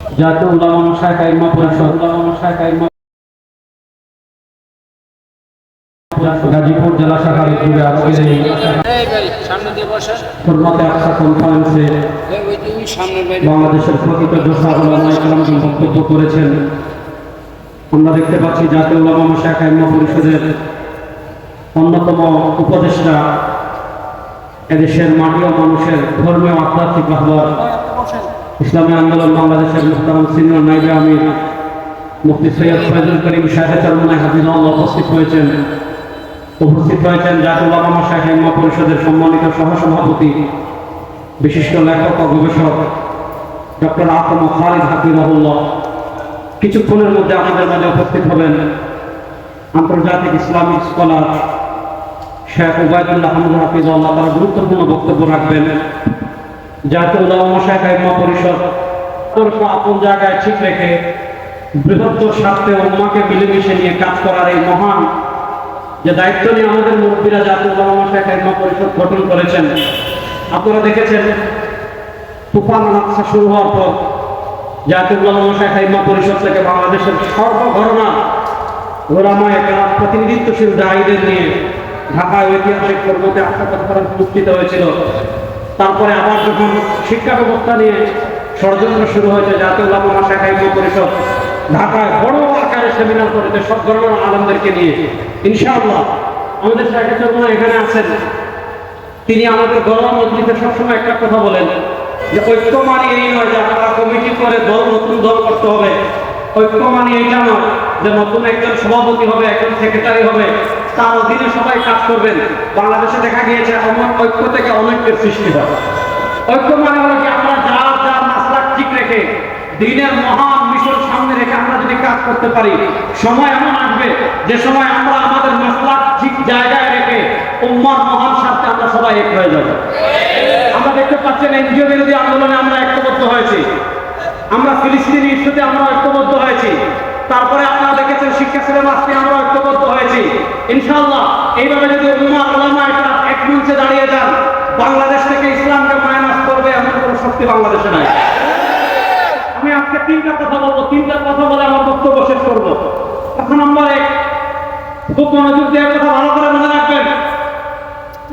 জাতীয় উলামা শাখা ইমা পরিষদ উলামা শাখা ইমা গাজীপুর জেলা শাখার উদ্যোগে আজকের এই আকসা কনফারেন্সে বাংলাদেশের প্রকৃত উলামা ইকরামগণ বক্তব্য করেছেন। আমরা দেখতে পাচ্ছি জাতীয় উলামা শাখা ইমা পরিষদের অন্যতম উপদেষ্টা এদেশের মাটি ও মানুষের ধর্মীয় আধ্যাত্মিক আহ্বান। ইসলামী আন্দোলন বাংলাদেশের মুহতারাম সিনিয়র নাইবে আমির মুফতি সৈয়দ ফয়জুল করিম শাহেদ চরমনায় হাফিজুল্লাহ উপস্থিত হয়েছেন। উপস্থিত হয়েছেন জাতীয় বাবা শাহ হিম্মা পরিষদের সম্মানিত সহসভাপতি, বিশিষ্ট লেখক ও গবেষক ডক্টর আতম খালিদ হাফিজাহুল্লাহ। কিছুক্ষণের মধ্যে আমাদের মাঝে উপস্থিত হবেন আন্তর্জাতিক ইসলামিক স্কলার শেখ উবায়দুল্লাহ হামদুল হাফিজুল্লাহ তারা গুরুত্বপূর্ণ বক্তব্য রাখবেন। জাতীয় উলামা পরিষদ। তর্ক আপন জায়গায় ঠিক রেখে বৃহত্তর স্বার্থে উম্মাকে মিলেমিশে নিয়ে কাজ করার এই মহান যে দায়িত্ব নিয়ে আমাদের মুরব্বীরা জাতীয় উলামা শাখা ইমা পরিষদ গঠন করেছেন। আপনারা দেখেছেন, তুফান নকশা শুরু হওয়ার পর জাতীয় উলামা শাখা ইমা পরিষদ থেকে বাংলাদেশের সর্বঘটনা ওলামায় তার প্রতিনিধিত্বশীল দায়ীদের নিয়ে ঢাকা ঐতিহাসিক কর্মতে আত্মকথা অনুষ্ঠিত হয়েছিল। তারপরে আবার যখন শিক্ষা ব্যবস্থা নিয়ে ষড়যন্ত্র শুরু হয়েছে, জাতীয় উলামা শাখা পরিষদ, ঢাকায় বড় আকারে সেমিনার করেছে, সব ধরনের আলমদেরকে নিয়ে। ইনশাআল্লাহ, আমাদের শাখা চর্মা এখানে আছেন। তিনি আমাদের গরম মজলিসে সবসময় একটা কথা বলেন যে ঐক্য মানে এই নয় যে আপনারা কমিটি করে দল, নতুন দল করতে হবে। ঐক্য মানে এইটা নয় যে, নতুন একজন সভাপতি হবে, একজন সেক্রেটারি হবে। তার অধীনে সবাই কাজ করবেন। বাংলাদেশে দেখা গিয়েছে আমার ঐক্য থেকে অনেকের সৃষ্টি হয়। ঐক্য মানে হলো কি আমরা যার যার মাসলাক ঠিক রেখে, দিনের মহান মিশন সামনে রেখে আমরা যদি কাজ করতে পারি, সময় এমন আসবে যে সময় আমরা আমাদের মাসলাক ঠিক জায়গায় রেখে, উম্মার মহান স্বার্থে আমরা সবাই এক হয়ে যাব। আমরা দেখতে পাচ্ছেন এনজিও বিরোধী আন্দোলনে আমরা ঐক্যবদ্ধ হয়েছি। আমরা ফিলিস্তিনি ইস্যুতে আমরা হয়েছি তারপরে আপনারা দেখেছেন শিক্ষা সিলেবাস নিয়ে আমরা ঐক্যবদ্ধ হয়েছি। ইনশাআল্লাহ, এইভাবে যদি উম্মা ওলামা একটা এক মঞ্চে দাঁড়িয়ে যান, বাংলাদেশ থেকে ইসলামকে মাইনাস করবে এমন কোনো শক্তি বাংলাদেশে নাই। আমি আজকে তিনটা কথা বলব, তিনটা কথা বলে আমার বক্তব্য শেষ করব। কথা নম্বর খুব মনোযোগ দেওয়ার কথা ভালো করে মনে রাখবেন।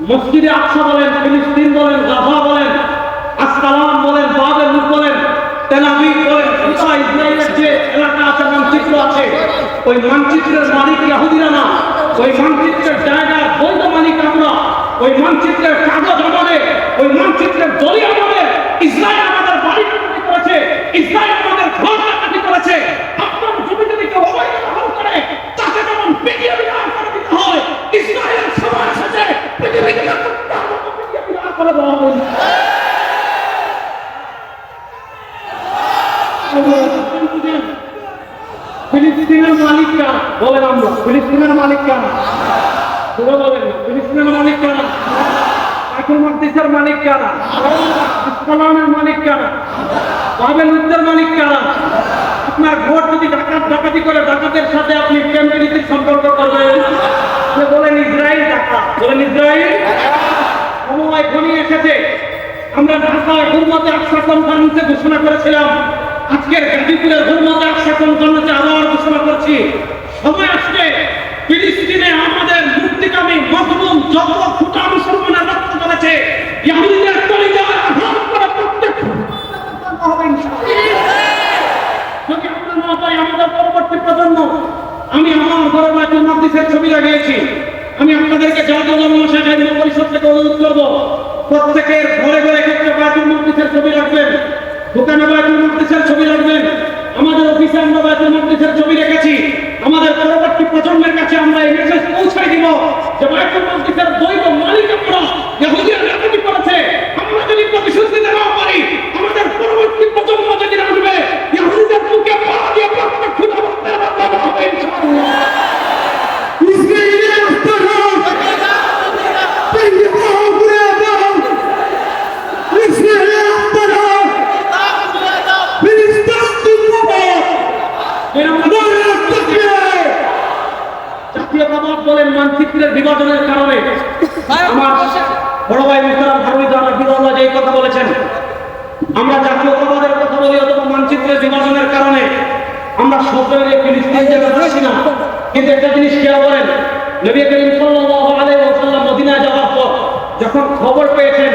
মসজিদে আকসা বলেন, ফিলিস্তিন বলেন, গাজা বলেন আসকালাম বলেন বাবের ওই মানচিত্রের মালিক ইয়াহুদিরা না। ওই মানচিত্রের জায়গার বৈধ মালিক আমরা। ওই মানচিত্রের কাগজ আমাদের। ওই মানচিত্রের দলি আমাদের। ইসরায়েল আমাদের বাড়ি করেছে। ইসরায়েল আমাদের ঘর কাটাতি করেছে। আপনার জমি যদি কেউ অবৈধ দখল করে তাকে যেমন পিটিয়ে বিধান করে দিতে হয় ইসরায়েলের এসেছে পৃথিবীতে পিটিয়ে বিধান করে দেওয়া হবে। ফিলিস্তিনের মালিক কারা বলেন আমরা, ফিলিস্তিনের মালিক কারা পুরো বলেন, ফিলিস্তিনের মালিক কারা মালিক মালিক মালিক আপনার যদি করে সাথে আপনি সম্পর্ক করবেন? বলেন এসেছে। আমরা ঘোষণা করেছিলাম আজকের গাজীপুরের হুরমতে আকসা কনফারেন্সে আবার ঘোষণা করছি সময় আসছে ফিলিস্তিনে আমাদের মুক্তিকামী মজলুম যত ফুটা মুসলমানের রক্ত করেছে ইহুদিদের কলিজায় আঘাত করে প্রত্যেক। যদি আমরা না পারি আমাদের পরবর্তী প্রজন্ম, আমি আমার ঘরে বাইতুল মাকদিসের ছবি লাগিয়েছি আমি আপনাদেরকে জাতীয় যুব পরিষদ থেকে অনুরোধ করব, প্রত্যেকের ঘরে ঘরে ক্ষেত্রে বাইতুল মাকদিসের ছবি রাখবেন দোকানে বাইতুল মাকদিসের ছবি রাখবেন আমাদের অফিসে আমরা ছবি রেখেছি। আমাদের পরবর্তী প্রজন্মের কাছে আমরা এই মেসেজ পৌঁছাই দিব যে মানচিত্রের বিভাজনের কারণে আমার বড় ভাই মুস্তারাম ভারতী দ্বারা বিরল্লা যে কথা বলেছেন আমরা জাতীয়তাবাদের কথা বলি অথবা মানচিত্রের বিভাজনের কারণে আমরা সকলের ফিলিস্তিন জায়গা পাচ্ছি না। কিন্তু একটা জিনিস খেয়াল করেন নবী করিম সাল্লাহ আলাই মদিনায় যাওয়ার পর যখন খবর পেয়েছেন